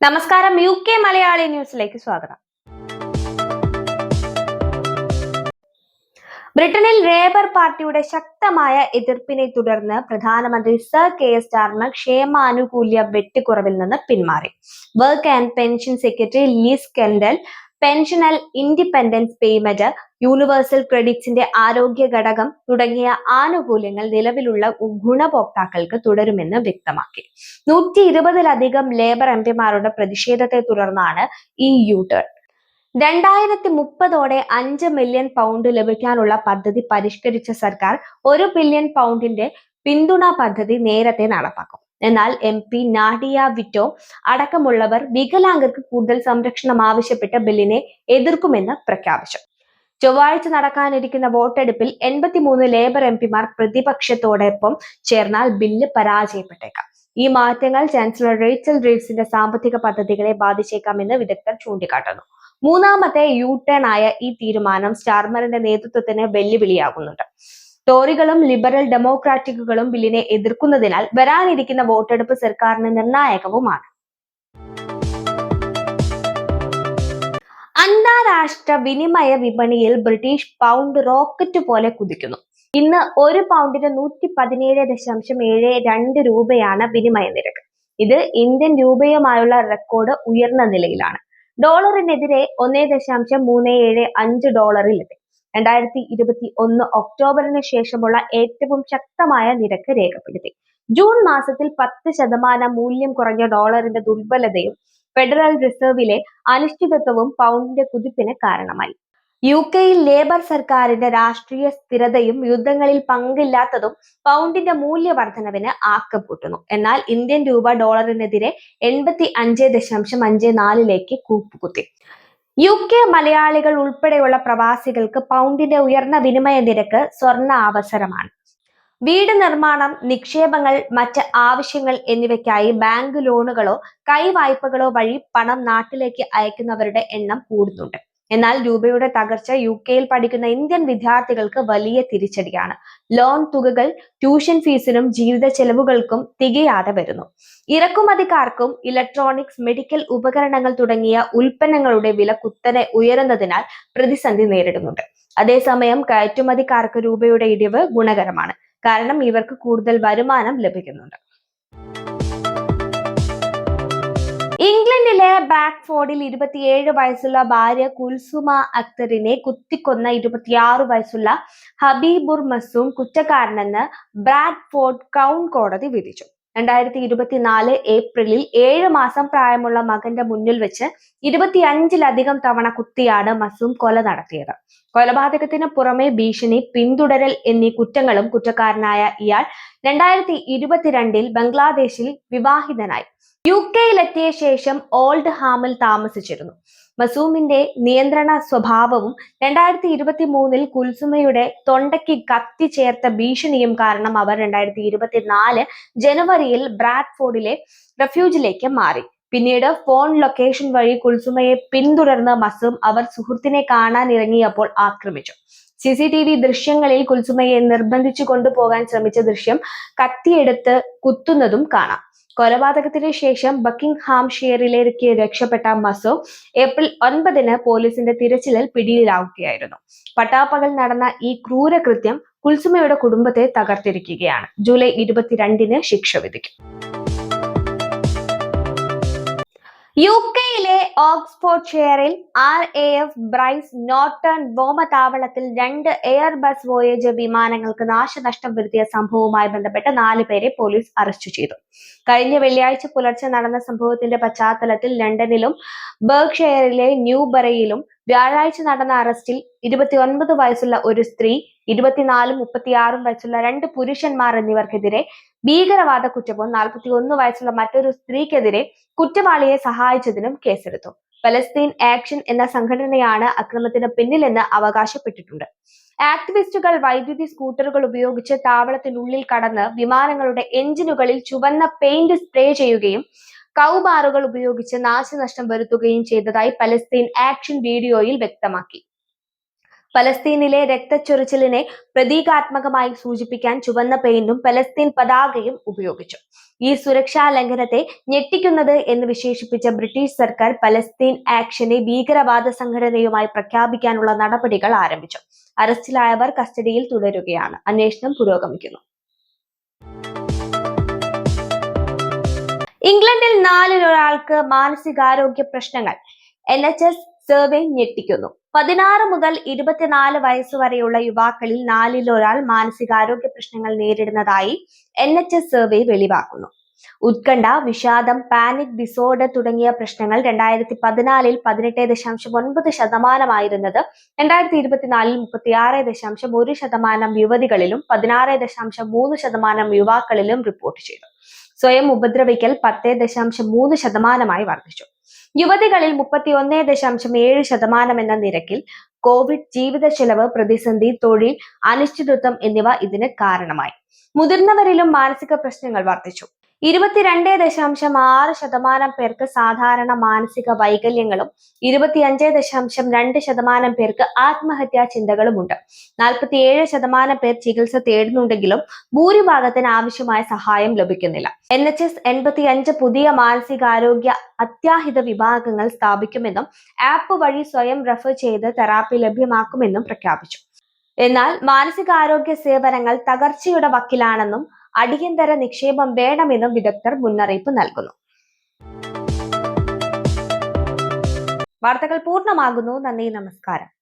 നമസ്കാരം. U K Malayali ന്യൂസിലേക്ക് സ്വാഗതം. ബ്രിട്ടനിൽ ലേബർ പാർട്ടിയുടെ ശക്തമായ എതിർപ്പിനെ തുടർന്ന് പ്രധാനമന്ത്രി സർ കെ എസ് സ്റ്റാർമർ ക്ഷേമാനുകൂല്യ വെട്ടിക്കുറവിൽ നിന്ന് പിന്മാറി. Work and pension secretary Liz Kendall personal independence payment universal ക്രെഡിറ്റ്സിന്റെ ആരോഗ്യ ഘടകം തുടങ്ങിയ ആനുകൂല്യങ്ങൾ നിലവിലുള്ള ഗുണഭോക്താക്കൾക്ക് തുടരുമെന്ന് വ്യക്തമാക്കി. നൂറ്റി ഇരുപതിലധികം ലേബർ എം പിമാരുടെ പ്രതിഷേധത്തെ തുടർന്നാണ് ഈ യു ടേൺ രണ്ടായിരത്തി മുപ്പതോടെ അഞ്ച് മില്യൺ പൗണ്ട് ലഭിക്കാനുള്ള പദ്ധതി പരിഷ്കരിച്ച സർക്കാർ ഒരു ബില്യൺ പൗണ്ടിന്റെ പിന്തുണ പദ്ധതി നേരത്തെ നടപ്പാക്കും. എന്നാൽ എം പി നാഡിയ വിറ്റോ അടക്കമുള്ളവർ വികലാംഗർക്ക് കൂടുതൽ സംരക്ഷണം ആവശ്യപ്പെട്ട ബില്ലിനെ എതിർക്കുമെന്ന് പ്രഖ്യാപിച്ചു. ചൊവ്വാഴ്ച നടക്കാനിരിക്കുന്ന വോട്ടെടുപ്പിൽ എൺപത്തിമൂന്ന് ലേബർ എം പിമാർ പ്രതിപക്ഷത്തോടൊപ്പം ചേർന്നാൽ ബില്ല് പരാജയപ്പെട്ടേക്കാം. ഈ മാറ്റങ്ങൾ ചാൻസലർ റേച്ചൽ റീവ്സിന്റെ സാമ്പത്തിക പദ്ധതികളെ ബാധിച്ചേക്കാമെന്ന് വിദഗ്ധർ ചൂണ്ടിക്കാട്ടുന്നു. മൂന്നാമത്തെ യു ടേൺ ആയ ഈ തീരുമാനം സ്റ്റാർമറിന്റെ നേതൃത്വത്തിന് വെല്ലുവിളിയാകുന്നുണ്ട്. ടോറികളും ലിബറൽ ഡെമോക്രാറ്റിക്കുകളും ബില്ലിനെ എതിർക്കുന്നതിനാൽ വരാനിരിക്കുന്ന വോട്ടെടുപ്പ് സർക്കാരിന് നിർണായകവുമാണ്. അന്താരാഷ്ട്ര വിനിമയ വിപണിയിൽ ബ്രിട്ടീഷ് പൗണ്ട് റോക്കറ്റ് പോലെ കുതിക്കുന്നു. ഇന്ന് ഒരു പൗണ്ടിന് നൂറ്റി പതിനേഴ് ദശാംശം ഏഴ് രണ്ട് രൂപയാണ് വിനിമയ നിരക്ക്. ഇത് ഇന്ത്യൻ രൂപയുമായുള്ള റെക്കോർഡ് ഉയർന്ന നിലയിലാണ്. ഡോളറിനെതിരെ ഒന്നേ ദശാംശം മൂന്ന് ഏഴ് അഞ്ച് ഡോളറിലെത്തി. രണ്ടായിരത്തി ഇരുപത്തി ഒന്ന് ഒക്ടോബറിന് ശേഷമുള്ള ഏറ്റവും ശക്തമായ നിരക്ക് രേഖപ്പെടുത്തി. ജൂൺ മാസത്തിൽ പത്ത് ശതമാനം മൂല്യം കുറഞ്ഞ ഡോളറിന്റെ ദുർബലതയും ഫെഡറൽ റിസർവിലെ അനിശ്ചിതത്വവും പൗണ്ടിന്റെ കുതിപ്പിന് കാരണമായി. യു കെയിൽ ലേബർ സർക്കാരിന്റെ രാഷ്ട്രീയ സ്ഥിരതയും യുദ്ധങ്ങളിൽ പങ്കില്ലാത്തതും പൗണ്ടിന്റെ മൂല്യവർദ്ധനവിന് ആക്കം കൂട്ടുന്നു എന്നാൽ ഇന്ത്യൻ രൂപ ഡോളറിനെതിരെ എൺപത്തി അഞ്ച് ദശാംശം അഞ്ച് നാലിലേക്ക് കൂപ്പുകുത്തി. യു കെ മലയാളികൾ ഉൾപ്പെടെയുള്ള പ്രവാസികൾക്ക് പൗണ്ടിന്റെ ഉയർന്ന വിനിമയ നിരക്ക് സ്വർണ അവസരമാണ്. വീട് നിർമ്മാണം നിക്ഷേപങ്ങൾ മറ്റ് ആവശ്യങ്ങൾ എന്നിവയ്ക്കായി ബാങ്ക് ലോണുകളോ കൈവായ്പകളോ വഴി പണം നാട്ടിലേക്ക് അയക്കുന്നവരുടെ എണ്ണം കൂടുന്നുണ്ട്. എന്നാൽ രൂപയുടെ തകർച്ച യു കെയിൽ പഠിക്കുന്ന ഇന്ത്യൻ വിദ്യാർത്ഥികൾക്ക് വലിയ തിരിച്ചടിയാണ്. ലോൺ തുകകൾ ട്യൂഷൻ ഫീസിനും ജീവിത ചെലവുകൾക്കും തികയാതെ വരുന്നു. ഇറക്കുമതിക്കാർക്കും ഇലക്ട്രോണിക്സ് മെഡിക്കൽ ഉപകരണങ്ങൾ തുടങ്ങിയ ഉൽപ്പന്നങ്ങളുടെ വില കുത്തനെ ഉയരുന്നതിനാൽ പ്രതിസന്ധി നേരിടുന്നുണ്ട്. അതേസമയം കയറ്റുമതിക്കാർക്ക് രൂപയുടെ ഇടിവ് ഗുണകരമാണ്. കാരണം ഇവർക്ക് കൂടുതൽ വരുമാനം ലഭിക്കുന്നുണ്ട്. ഇംഗ്ലണ്ടിലെ ബാക്ക്ഫോർഡിൽ ഇരുപത്തിയേഴ് വയസ്സുള്ള ഭാര്യ കുൽസുമ അക്തറിനെ കുത്തിക്കൊന്ന ഇരുപത്തിയാറ് വയസ്സുള്ള ഹബീബുർ മസൂം കുറ്റക്കാരനെന്ന് ബ്രാഡ്ഫോർഡ് ക്രൗൺ കോടതി വിധിച്ചു. രണ്ടായിരത്തി ഇരുപത്തിനാല് ഏപ്രിലിൽ ഏഴ് മാസം പ്രായമുള്ള മകന്റെ മുന്നിൽ വെച്ച് ഇരുപത്തിയഞ്ചിലധികം തവണ കുത്തിയാണ് മസൂം കൊല നടത്തിയത്. കൊലപാതകത്തിന് പുറമെ ഭീഷണി പിന്തുടരൽ എന്നീ കുറ്റങ്ങളും കുറ്റക്കാരനായ ഇയാൾ രണ്ടായിരത്തി ഇരുപത്തിരണ്ടിൽ ബംഗ്ലാദേശിൽ വിവാഹിതനായി. യു കെയിലെത്തിയ ശേഷം ഓൾഡ് ഹാമിൽ താമസിച്ചിരുന്നു. മസൂമിന്റെ നിയന്ത്രണ സ്വഭാവവും രണ്ടായിരത്തി ഇരുപത്തി മൂന്നിൽ കുൽസുമയുടെ തൊണ്ടയ്ക്ക് കത്തി ചേർത്ത ഭീഷണിയും കാരണം അവർ രണ്ടായിരത്തി ഇരുപത്തിനാല് ജനുവരിയിൽ ബ്രാഡ്ഫോർഡിലെ റെഫ്യൂജിലേക്ക് മാറി. പിന്നീട് ഫോൺ ലൊക്കേഷൻ വഴി കുൽസുമയെ പിന്തുടർന്ന് മസൂം അവർ സുഹൃത്തിനെ കാണാൻ ഇറങ്ങിയപ്പോൾ ആക്രമിച്ചു. സി സി ടി വി ദൃശ്യങ്ങളിൽ കുൽസുമയെ നിർബന്ധിച്ചു കൊണ്ടുപോകാൻ ശ്രമിച്ച ദൃശ്യം കത്തിയെടുത്ത് കുത്തുന്നതും കാണാം. കൊലപാതകത്തിന് ശേഷം ബക്കിംഗ്ഹാംഷെയറിലേക്ക് രക്ഷപ്പെട്ട മസോ ഏപ്രിൽ ഒൻപതിന് പോലീസിന്റെ തിരച്ചിലിൽ പിടിയിലാവുകയായിരുന്നു. പട്ടാപ്പകൽ നടന്ന ഈ ക്രൂരകൃത്യം കുൽസുമയുടെ കുടുംബത്തെ തകർത്തിരിക്കുകയാണ്. ജൂലൈ ഇരുപത്തിരണ്ടിന് ശിക്ഷ വിധിക്കും. യു കെയിലെ Oxford ഷെയറിൽ R A F Brize Norton വ്യോമതാവളത്തിൽ രണ്ട് എയർ ബസ് വോയേജ് വിമാനങ്ങൾക്ക് നാശനഷ്ടം വരുത്തിയ സംഭവവുമായി ബന്ധപ്പെട്ട് നാല് പേരെ പോലീസ് അറസ്റ്റ് ചെയ്തു. കഴിഞ്ഞ വെള്ളിയാഴ്ച പുലർച്ചെ നടന്ന സംഭവത്തിന്റെ പശ്ചാത്തലത്തിൽ ലണ്ടനിലും ബർഗ്ഷെയറിലെ ന്യൂബറയിലും വ്യാഴാഴ്ച നടന്ന അറസ്റ്റിൽ ഇരുപത്തിയൊൻപത് വയസ്സുള്ള ഒരു സ്ത്രീ ഇരുപത്തിനാലും മുപ്പത്തിയാറും വയസ്സുള്ള രണ്ട് പുരുഷന്മാർ എന്നിവർക്കെതിരെ ഭീകരവാദ കുറ്റവും നാൽപ്പത്തി ഒന്ന് വയസ്സുള്ള മറ്റൊരു സ്ത്രീക്കെതിരെ കുറ്റവാളിയെ സഹായിച്ചതിനും കേസെടുത്തു. ഫലസ്തീൻ ആക്ഷൻ എന്ന സംഘടനയാണ് അക്രമത്തിന് പിന്നിലെന്ന് അവകാശപ്പെട്ടിട്ടുണ്ട്. ആക്ടിവിസ്റ്റുകൾ വൈദ്യുതി സ്കൂട്ടറുകൾ ഉപയോഗിച്ച് താവളത്തിനുള്ളിൽ കടന്ന് വിമാനങ്ങളുടെ എഞ്ചിനുകളിൽ ചുവന്ന പെയിന്റ് സ്പ്രേ ചെയ്യുകയും കൗബാറുകൾ ഉപയോഗിച്ച് നാശനഷ്ടം വരുത്തുകയും ചെയ്തതായി പലസ്തീൻ ആക്ഷൻ വീഡിയോയിൽ വ്യക്തമാക്കി. പലസ്തീനിലെ രക്തച്ചൊരിച്ചിലിനെ പ്രതീകാത്മകമായി സൂചിപ്പിക്കാൻ ചുവന്ന പെയിന്റും പലസ്തീൻ പതാകയും ഉപയോഗിച്ചു. ഈ സുരക്ഷാ ലംഘനത്തെ ഞെട്ടിക്കുന്നത് എന്ന് വിശേഷിപ്പിച്ച ബ്രിട്ടീഷ് സർക്കാർ പലസ്തീൻ ആക്ഷനെ ഭീകരവാദ സംഘടനയുമായി പ്രഖ്യാപിക്കാനുള്ള നടപടികൾ ആരംഭിച്ചു. അറസ്റ്റിലായവർ കസ്റ്റഡിയിൽ തുടരുകയാണ്. അന്വേഷണം പുരോഗമിക്കുന്നു. ഇംഗ്ലണ്ടിൽ നാലിലൊരാൾക്ക് മാനസികാരോഗ്യ പ്രശ്നങ്ങൾ. എൻ എച്ച് എസ് സർവേ ഞെട്ടിക്കുന്നു. പതിനാറ് മുതൽ ഇരുപത്തിനാല് വയസ്സ് വരെയുള്ള യുവാക്കളിൽ നാലിലൊരാൾ മാനസികാരോഗ്യ പ്രശ്നങ്ങൾ നേരിടുന്നതായി എൻ എച്ച് എസ് സർവേ വെളിവാക്കുന്നു. ഉത്കണ്ഠ വിഷാദം പാനിക് ഡിസോർഡർ തുടങ്ങിയ പ്രശ്നങ്ങൾ രണ്ടായിരത്തി പതിനാലിൽ പതിനെട്ട് ദശാംശം ഒൻപത് ശതമാനമായിരുന്നത്. രണ്ടായിരത്തി ഇരുപത്തിനാലിൽ മുപ്പത്തിയാറ് ദശാംശം ഒരു ശതമാനം യുവതികളിലും പതിനാറ് ദശാംശം മൂന്ന് ശതമാനം യുവാക്കളിലും റിപ്പോർട്ട് ചെയ്തു. സ്വയം ഉപദ്രവിക്കൽ പത്തേ ദശാംശം മൂന്ന് ശതമാനമായി വർദ്ധിച്ചു. യുവതികളിൽ മുപ്പത്തി ഒന്നേ ദശാംശം ഏഴ് ശതമാനം എന്ന നിരക്കിൽ കോവിഡ് ജീവിത ചെലവ് പ്രതിസന്ധി തൊഴിൽ അനിശ്ചിതത്വം എന്നിവ ഇതിന് കാരണമായി. മുതിർന്നവരിലും മാനസിക പ്രശ്നങ്ങൾ വർദ്ധിച്ചു. ഇരുപത്തിരണ്ട് ദശാംശം ആറ് ശതമാനം പേർക്ക് സാധാരണ മാനസിക വൈകല്യങ്ങളും ഇരുപത്തിയഞ്ച് ദശാംശം രണ്ട് ശതമാനം പേർക്ക് ആത്മഹത്യാ ചിന്തകളുമുണ്ട്. നാൽപ്പത്തിയേഴ് ശതമാനം പേർ ചികിത്സ തേടുന്നുണ്ടെങ്കിലും ഭൂരിഭാഗത്തിന് ആവശ്യമായ സഹായം ലഭിക്കുന്നില്ല. എൻ എച്ച് എസ് എൺപത്തിയഞ്ച് പുതിയ മാനസികാരോഗ്യ അത്യാഹിത വിഭാഗങ്ങൾ സ്ഥാപിക്കുമെന്നും ആപ്പ് വഴി സ്വയം റെഫർ ചെയ്ത് തെറാപ്പി ലഭ്യമാക്കുമെന്നും പ്രഖ്യാപിച്ചു. എന്നാൽ മാനസികാരോഗ്യ സേവനങ്ങൾ തകർച്ചയുടെ വക്കിലാണെന്നും അടിയന്തര നിക്ഷേപം വേണമെന്നും വിദഗ്ധർ മുന്നറിയിപ്പ് നൽകുന്നു. വാർത്തകൾ പൂർണമാകുന്നു. നന്ദി നമസ്കാരം.